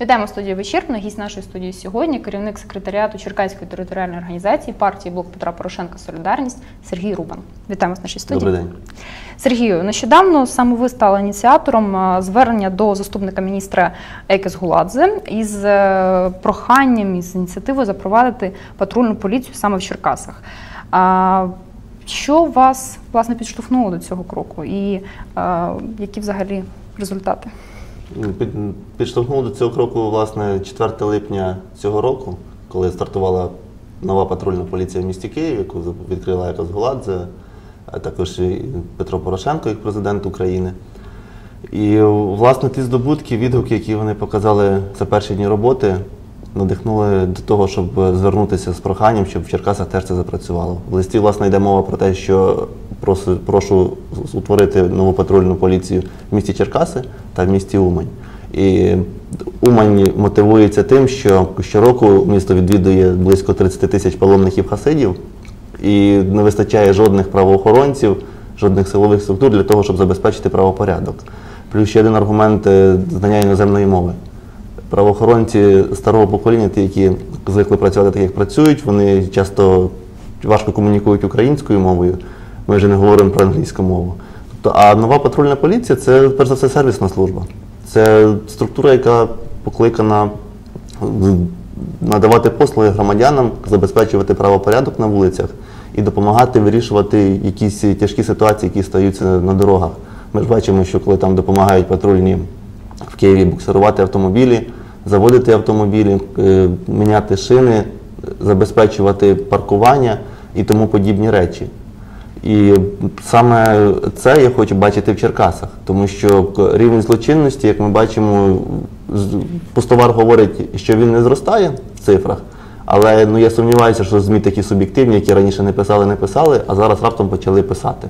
Вітаємо в студії. Гість нашої студії сьогодні, керівник секретаріату Черкаської територіальної організації партії Блок Петра Порошенка Солідарність Сергій Рубан. Вітаємо в нашій студії. Добрий день. Сергію, нещодавно саме ви стали ініціатором звернення до заступника міністра Екес Гуладзе із е, проханням із ініціативою запровадити патрульну поліцію саме в Черкасах. Що вас власне підштовхнуло до цього кроку, і а, які взагалі результати? Під- Підштовхнув до цього кроку, власне, 4 липня цього року, коли стартувала нова патрульна поліція в місті Києві, яку відкрила якось Голадзе, а також і Петро Порошенко, як президент України. І, власне, ті здобутки, відгуки, які вони показали за перші дні роботи, надихнули до того, щоб звернутися з проханням, щоб в Черкасах теж це запрацювало. В листі, власне, йде мова про те, що прошу, прошу утворити нову патрульну поліцію в місті Черкаси та в місті Умань. І Умань мотивується тим, що щороку місто відвідує близько 30 тисяч паломників хасидів, і не вистачає жодних правоохоронців, жодних силових структур для того, щоб забезпечити правопорядок. Плюс ще один аргумент е, знання іноземної мови. Правоохоронці старого покоління, ті, які звикли працювати так, як працюють, вони часто важко комунікують українською мовою. Ми вже не говоримо про англійську мову. Тобто, а нова патрульна поліція це перш за все сервісна служба. Це структура, яка покликана надавати послуги громадянам, забезпечувати правопорядок на вулицях і допомагати вирішувати якісь тяжкі ситуації, які стаються на дорогах. Ми ж бачимо, що коли там допомагають патрульні в Києві буксирувати автомобілі, заводити автомобілі, е, міняти шини, забезпечувати паркування і тому подібні речі. І саме це я хочу бачити в Черкасах, тому що рівень злочинності, як ми бачимо, Пустовар говорить, що він не зростає в цифрах, але ну, я сумніваюся, що ЗМІ такі суб'єктивні, які раніше не писали, не писали, а зараз раптом почали писати.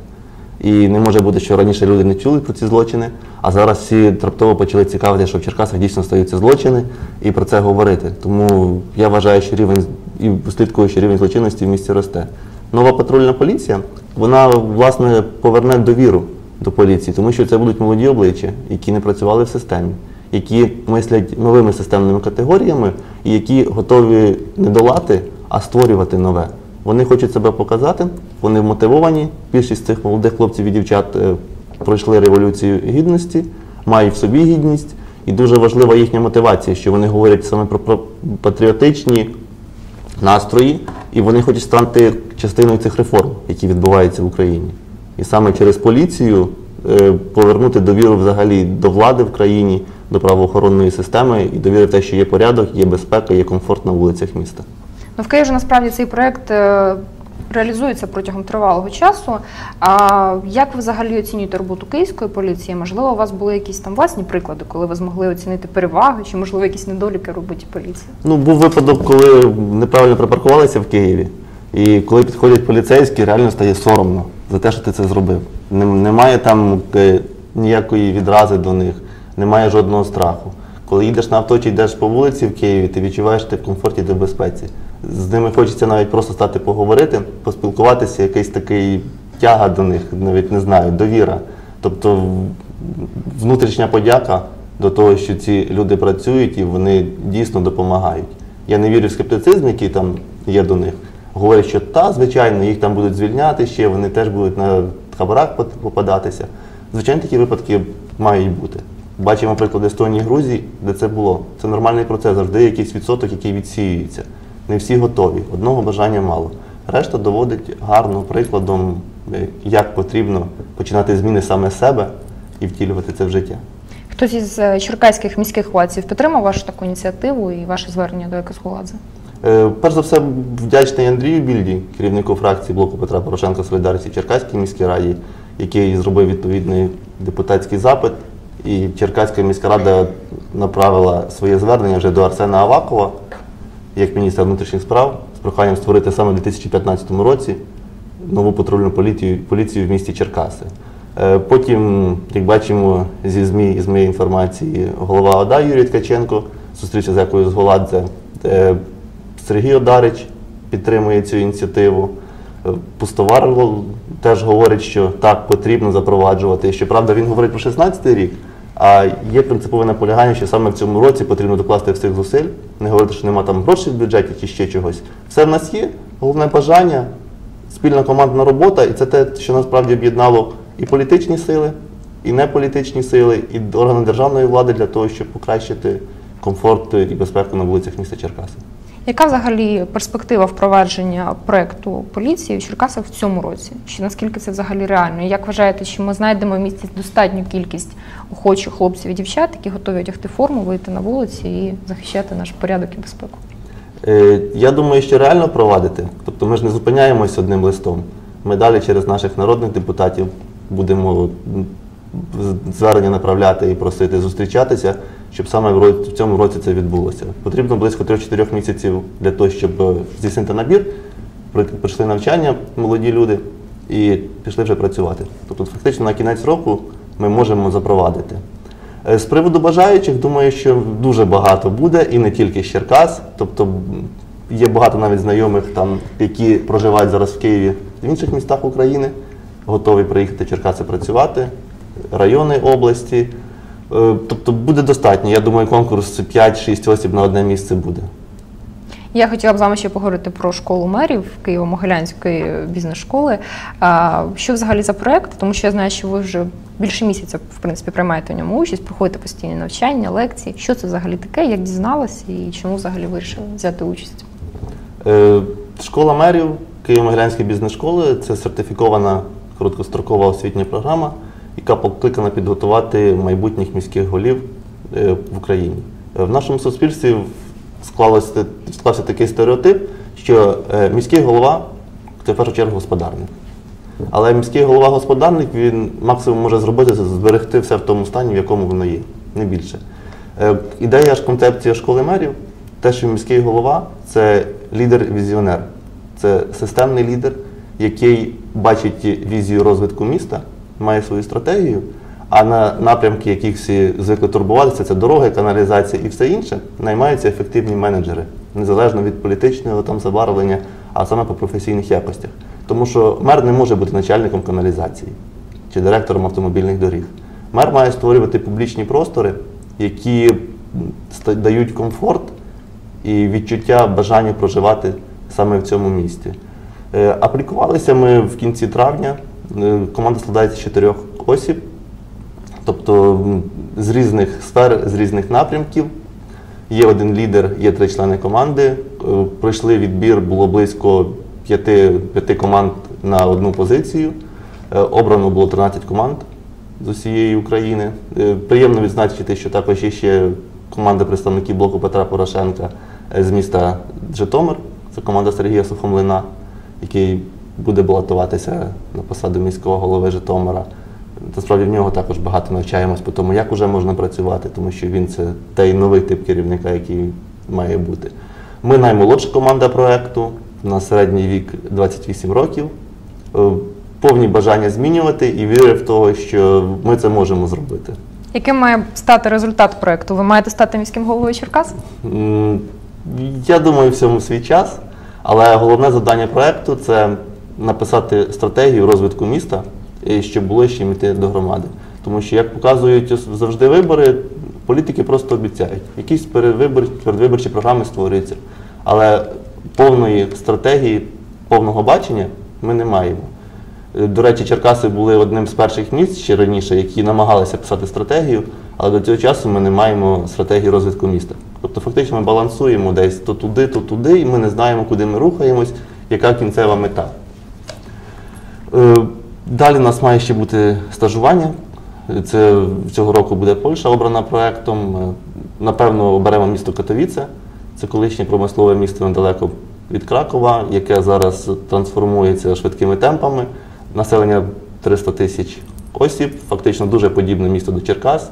І не може бути, що раніше люди не чули про ці злочини, а зараз всі раптово почали цікавити, що в Черкасах дійсно стаються злочини, і про це говорити. Тому я вважаю, що рівень і слідкую, що рівень злочинності в місті росте. Нова патрульна поліція, вона власне поверне довіру до поліції, тому що це будуть молоді обличчя, які не працювали в системі, які мислять новими системними категоріями і які готові не долати, а створювати нове. Вони хочуть себе показати, вони мотивовані. Більшість цих молодих хлопців і дівчат е, пройшли революцію гідності, мають в собі гідність, і дуже важлива їхня мотивація, що вони говорять саме про патріотичні настрої, і вони хочуть стати частиною цих реформ, які відбуваються в Україні. І саме через поліцію е, повернути довіру взагалі до влади в країні, до правоохоронної системи і довіри в те, що є порядок, є безпека, є комфорт на вулицях міста. Ну, в Києві насправді цей проект е, реалізується протягом тривалого часу. А як ви взагалі оцінюєте роботу київської поліції? Можливо, у вас були якісь там власні приклади, коли ви змогли оцінити переваги, чи можливо якісь недоліки роботі поліції? Ну, був випадок, коли неправильно припаркувалися в Києві, і коли підходять поліцейські, реально стає соромно за те, що ти це зробив. Немає там е, ніякої відрази до них, немає жодного страху. Коли їдеш на авто чи йдеш по вулиці в Києві, ти відчуваєш ти в комфорті та безпеці. З ними хочеться навіть просто стати поговорити, поспілкуватися, якийсь такий тяга до них, навіть не знаю, довіра. Тобто внутрішня подяка до того, що ці люди працюють і вони дійсно допомагають. Я не вірю в скептицизм, який там є до них. Говорять, що та, звичайно, їх там будуть звільняти ще, вони теж будуть на хабарах попадатися. Звичайно, такі випадки мають бути. Бачимо приклад Естонії Грузії, де це було. Це нормальний процес, завжди якийсь відсоток, який відсіюється. Не всі готові, одного бажання мало. Решта доводить гарно прикладом, е, як потрібно починати зміни саме з себе і втілювати це в життя. Хтось із е, черкаських міських владців підтримав вашу таку ініціативу і ваше звернення до Екосгуладзе? Е, Перш за все, вдячний Андрію Більді, керівнику фракції блоку Петра Порошенка Солідарності в Черкаській міській раді, який зробив відповідний депутатський запит. І Черкаська міська рада направила своє звернення вже до Арсена Авакова, як міністра внутрішніх справ, з проханням створити саме в 2015 році нову патрульну поліцію, поліцію в місті Черкаси. Е, Потім, як бачимо зі ЗМІ і з моєї інформації, голова ОДА Юрій Ткаченко зустрівся з якою з Голадзе. Сергій Одарич підтримує цю ініціативу. Е, Пустовар теж говорить, що так потрібно запроваджувати. Щоправда, він говорить про 16 рік, А є принципове наполягання, що саме в цьому році потрібно докласти всіх зусиль, не говорити, що нема там грошей в бюджеті чи ще чогось. Все в нас є, головне бажання, спільна командна робота, і це те, що насправді об'єднало і політичні сили, і неполітичні сили, і органи державної влади для того, щоб покращити комфорт і безпеку на вулицях міста Черкаси. Яка взагалі перспектива впровадження проекту поліції в Черкасах в цьому році? Чи наскільки це взагалі реально? Як вважаєте, що ми знайдемо в місті достатню кількість охочих хлопців і дівчат, які готові одягти форму, вийти на вулиці і захищати наш порядок і безпеку? Е, Я думаю, що реально провадити. Тобто ми ж не зупиняємось одним листом. Ми далі через наших народних депутатів будемо звернення направляти і просити зустрічатися, щоб саме в цьому році це відбулося. Потрібно близько 3-4 місяців для того, щоб е, здійснити набір, пройшли навчання молоді люди і пішли вже працювати. Тобто, фактично на кінець року ми можемо запровадити. Е, З приводу бажаючих, думаю, що дуже багато буде, і не тільки з Черкас. Тобто є багато навіть знайомих, там, які проживають зараз в Києві в інших містах України, готові приїхати в Черкаси працювати, райони області. Е, Тобто буде достатньо. Я думаю, конкурс 5-6 осіб на одне місце буде. Я хотіла б з вами ще поговорити про школу мерів Києво-Могилянської бізнес-школи. Що взагалі за проект? Тому що я знаю, що ви вже більше місяця в принципі приймаєте в ньому участь, проходите постійні навчання, лекції. Що це взагалі таке? Як дізналися і чому взагалі вирішили взяти участь? Е, Школа мерів Києво-Могилянської бізнес-школи це сертифікована короткострокова освітня програма, яка покликана підготувати майбутніх міських голів е, в Україні. Е, В нашому суспільстві склалося, склався такий стереотип, що е, міський голова це в першу чергу господарник. Але міський голова господарник він максимум може зробити це зберегти все в тому стані, в якому воно є, не більше. Ідея ж концепція школи мерів, те, що міський голова це лідер-візіонер, це системний лідер, який бачить візію розвитку міста, має свою стратегію, а на напрямки, яких всі звикли турбуватися, це дороги, каналізація і все інше, наймаються ефективні менеджери, незалежно від політичного там забарвлення, а саме по професійних якостях. Тому що мер не може бути начальником каналізації чи директором автомобільних доріг. Мер має створювати публічні простори, які дають комфорт і відчуття бажання проживати саме в цьому місті. Е, Аплікувалися ми в кінці травня. Е, Команда складається з чотирьох осіб, тобто з різних сфер, з різних напрямків. Є один лідер, є три члени команди. Е, Пройшли відбір, було близько п'яти, п'яти команд на одну позицію. Е, Обрано було 13 команд з усієї України. Приємно відзначити, що також є ще команда представників блоку Петра Порошенка з міста Житомир. Це команда Сергія Сухомлина, який буде балотуватися на посаду міського голови Житомира. Насправді в нього також багато навчаємось по тому, як вже можна працювати, тому що він це той новий тип керівника, який має бути. Ми наймолодша команда проекту, на середній вік 28 років. Е, Повні бажання змінювати і віри в того, що ми це можемо зробити. Яким має стати результат проекту? Ви маєте стати міським головою Черкас? Я думаю, всьому свій час, але головне завдання проекту це написати стратегію розвитку міста, щоб було ще йти до громади. Тому що, як показують завжди вибори, політики просто обіцяють. Якісь передвиборчі програми створюються. Але повної стратегії, повного бачення ми не маємо. Е, До речі, Черкаси були одним з перших міст ще раніше, які намагалися писати стратегію, але до цього часу ми не маємо стратегії розвитку міста. Тобто фактично ми балансуємо десь то туди, то туди, і ми не знаємо, куди ми рухаємось, яка кінцева мета. Е, Далі у нас має ще бути стажування. Це цього року буде Польща обрана проектом. Е, Напевно, оберемо місто Катовіце. Це колишнє промислове місто недалеко від Кракова, яке зараз трансформується швидкими темпами. Населення 300 тисяч осіб, фактично дуже подібне місто до Черкас,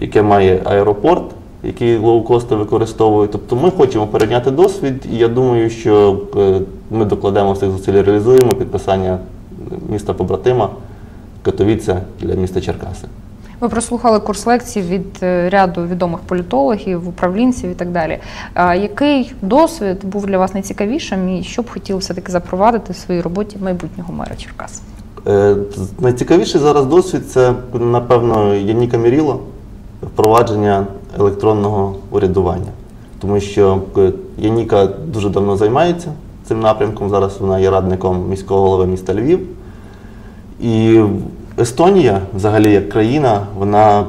яке має аеропорт, який лоукости використовують. Тобто ми хочемо перейняти досвід, і я думаю, що е, ми докладемо всіх зусиль, реалізуємо підписання міста побратима Катовіце для міста Черкаси. Ви прослухали курс лекцій від е, ряду відомих політологів, управлінців і так далі. А який досвід був для вас найцікавішим і що б хотіли все-таки запровадити в своїй роботі майбутнього мера Черкас? Е, Найцікавіший зараз досвід це, напевно, Яніка Міріло, впровадження електронного урядування. Тому що е, Яніка дуже давно займається цим напрямком. Зараз вона є радником міського голови міста Львів. І Естонія, взагалі як країна, вона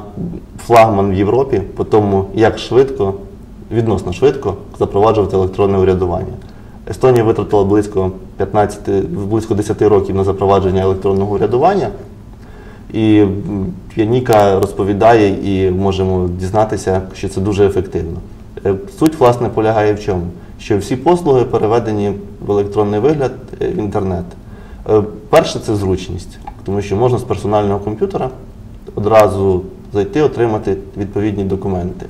флагман в Європі по тому, як швидко, відносно швидко запроваджувати електронне урядування. Естонія витратила близько 15, близько 10 років на запровадження електронного урядування. І Яніка розповідає і можемо дізнатися, що це дуже ефективно. Е, Суть, власне, полягає в чому? Що всі послуги переведені в електронний вигляд е, в інтернет. Е, Перше це зручність, тому що можна з персонального комп'ютера одразу зайти, отримати відповідні документи.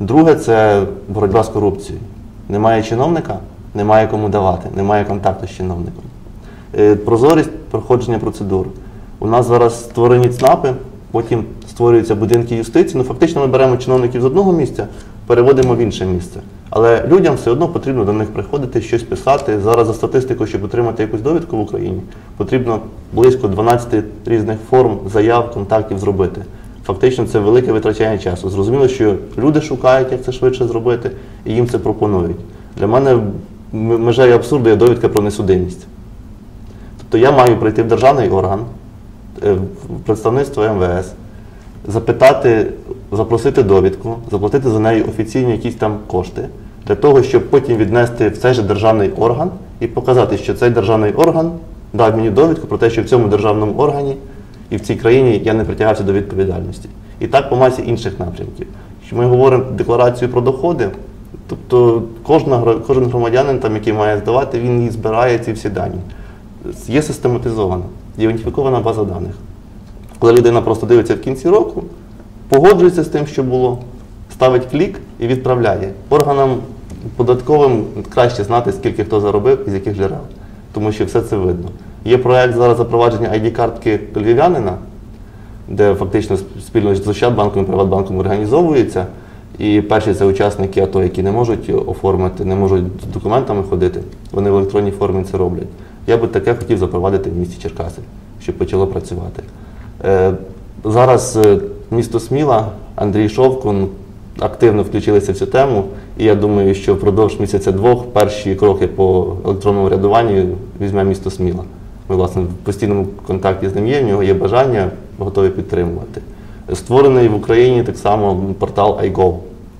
Друге це боротьба з корупцією. Немає чиновника, немає кому давати, немає контакту з чиновником. Е, Прозорість проходження процедур. У нас зараз створені ЦНАПи, потім створюються будинки юстиції. Ну, фактично ми беремо чиновників з одного місця, переводимо в інше місце. Але людям все одно потрібно до них приходити, щось писати. Зараз за статистикою, щоб отримати якусь довідку в Україні, потрібно близько 12 різних форм, заяв, контактів зробити. Фактично це велике витрачання часу. Зрозуміло, що люди шукають, як це швидше зробити, і їм це пропонують. Для мене м- межею абсурду є довідка про несудимість. Тобто я маю прийти в державний орган, е, в представництво МВС, запитати, запросити довідку, заплатити за неї офіційні якісь там кошти, для того, щоб потім віднести в цей же державний орган і показати, що цей державний орган дав мені довідку про те, що в цьому державному органі і в цій країні я не притягався до відповідальності. І так по масі інших напрямків. Що ми говоримо декларацію про доходи, тобто кожна, кожен громадянин, там, який має здавати, він її збирає ці всі дані. Є систематизована, є уніфікована база даних. Коли людина просто дивиться в кінці року, погоджується з тим, що було, ставить клік і відправляє. Органам податковим краще знати, скільки хто заробив і з яких джерел, тому що все це видно. Є проект зараз запровадження ID-картки львів'янина, де фактично спільно з Ощадбанком і Приватбанком організовується. І перші це учасники АТО, які не можуть оформити, не можуть з документами ходити, вони в електронній формі це роблять. Я би таке хотів запровадити в місті Черкаси, щоб почало працювати. Е, Зараз е, місто Сміла, Андрій Шовкун активно включилися в цю тему, і я думаю, що впродовж місяця-двох перші кроки по електронному рядуванню візьме місто Сміла. Ми, власне, в постійному контакті з ним є, в нього є бажання, готові підтримувати. Створений в Україні так само портал iGo.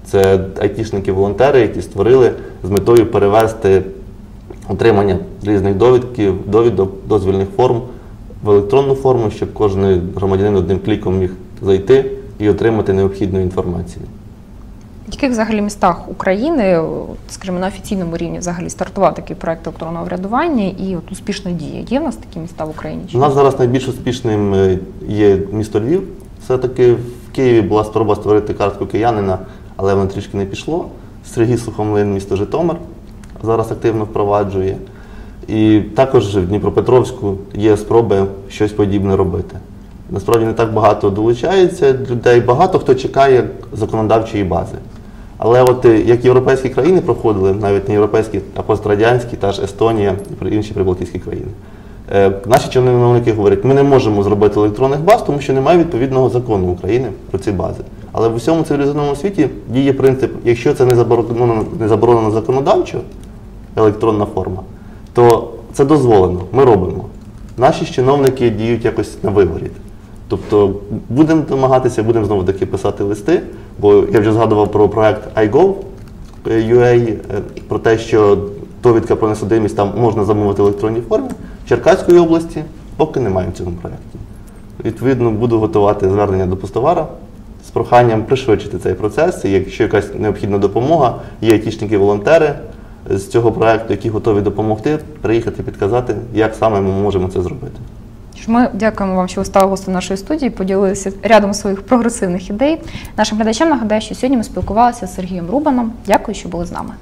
Це айтішники-волонтери, які створили з метою перевести отримання різних довідків, довідок, дозвільних форм в електронну форму, щоб кожен громадянин одним кліком міг зайти і отримати необхідну інформацію. В яких взагалі містах України, скажімо, на офіційному рівні взагалі стартував такий проект електронного врядування і от успішно діє? Є в нас такі міста в Україні? У нас зараз найбільш успішним е, є місто Львів. Все-таки в Києві була спроба створити картку киянина, але воно трішки не пішло. Сергій Сухомлин, місто Житомир, зараз активно впроваджує. І також в Дніпропетровську є спроби щось подібне робити. Насправді не так багато долучається людей, багато хто чекає законодавчої бази. Але от е, як європейські країни проходили, навіть не європейські, а пострадянські, та ж Естонія і інші прибалтійські країни. Е, Наші чиновники говорять, ми не можемо зробити електронних баз, тому що немає відповідного закону України про ці бази. Але в усьому цивілізованому світі діє принцип, якщо це не заборонено, не заборонено законодавчо, електронна форма, то це дозволено, ми робимо. Наші чиновники діють якось на виворіт. Тобто будемо намагатися, будемо знову таки писати листи, бо я вже згадував про проект iGov.ua, е, про те, що довідка про несудимість там можна замовити в електронній формі. Черкаської області поки немає в цьому проєкті. Відповідно, буду готувати звернення до постовара з проханням пришвидшити цей процес. І якщо якась необхідна допомога, є айтішники-волонтери з цього проєкту, які готові допомогти, приїхати підказати, як саме ми можемо це зробити. Ми дякуємо вам, що ви стали гостем нашої студії, поділилися рядом своїх прогресивних ідей. Нашим глядачам нагадаю, що сьогодні ми спілкувалися з Сергієм Рубаном. Дякую, що були з нами.